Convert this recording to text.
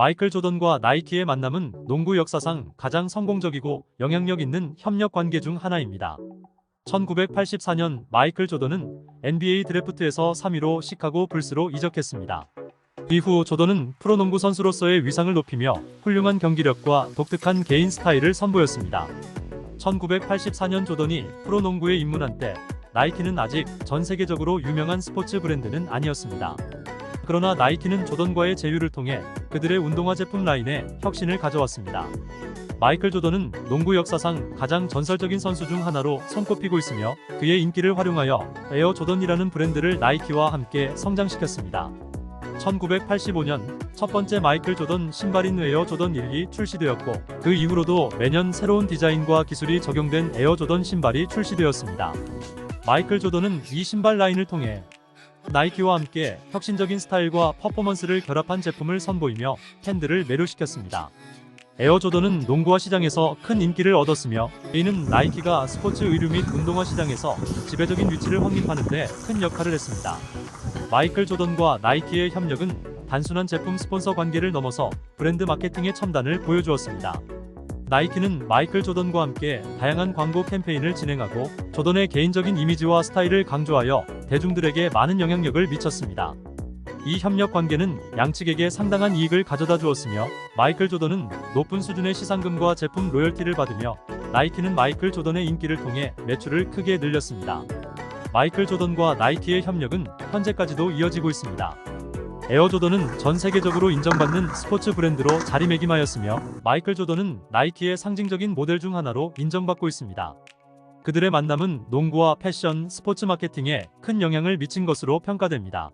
마이클 조던과 나이키의 만남은 농구 역사상 가장 성공적이고 영향력 있는 협력 관계 중 하나입니다. 1984년 마이클 조던은 NBA 드래프트에서 3위로 시카고 불스로 이적했습니다. 이후 조던은 프로농구 선수로서의 위상을 높이며 훌륭한 경기력과 독특한 개인 스타일을 선보였습니다. 1984년 조던이 프로농구에 입문한 때 나이키는 아직 전 세계적으로 유명한 스포츠 브랜드는 아니었습니다. 그러나 나이키는 조던과의 제휴를 통해 그들의 운동화 제품 라인에 혁신을 가져왔습니다. 마이클 조던은 농구 역사상 가장 전설적인 선수 중 하나로 손꼽히고 있으며 그의 인기를 활용하여 에어 조던이라는 브랜드를 나이키와 함께 성장시켰습니다. 1985년 첫 번째 마이클 조던 신발인 에어 조던 1이 출시되었고 그 이후로도 매년 새로운 디자인과 기술이 적용된 에어 조던 신발이 출시되었습니다. 마이클 조던은 이 신발 라인을 통해 나이키와 함께 혁신적인 스타일과 퍼포먼스를 결합한 제품을 선보이며 팬들을 매료시켰습니다. 에어 조던은 농구화 시장에서 큰 인기를 얻었으며 이는 나이키가 스포츠 의류 및 운동화 시장에서 지배적인 위치를 확립하는 데 큰 역할을 했습니다. 마이클 조던과 나이키의 협력은 단순한 제품 스폰서 관계를 넘어서 브랜드 마케팅의 첨단을 보여주었습니다. 나이키는 마이클 조던과 함께 다양한 광고 캠페인을 진행하고 조던의 개인적인 이미지와 스타일을 강조하여 대중들에게 많은 영향력을 미쳤습니다. 이 협력 관계는 양측에게 상당한 이익을 가져다 주었으며 마이클 조던은 높은 수준의 시상금과 제품 로열티를 받으며 나이키는 마이클 조던의 인기를 통해 매출을 크게 늘렸습니다. 마이클 조던과 나이키의 협력은 현재까지도 이어지고 있습니다. 에어 조던은 전 세계적으로 인정받는 스포츠 브랜드로 자리매김하였으며 마이클 조던은 나이키의 상징적인 모델 중 하나로 인정받고 있습니다. 그들의 만남은 농구와 패션, 스포츠 마케팅에 큰 영향을 미친 것으로 평가됩니다.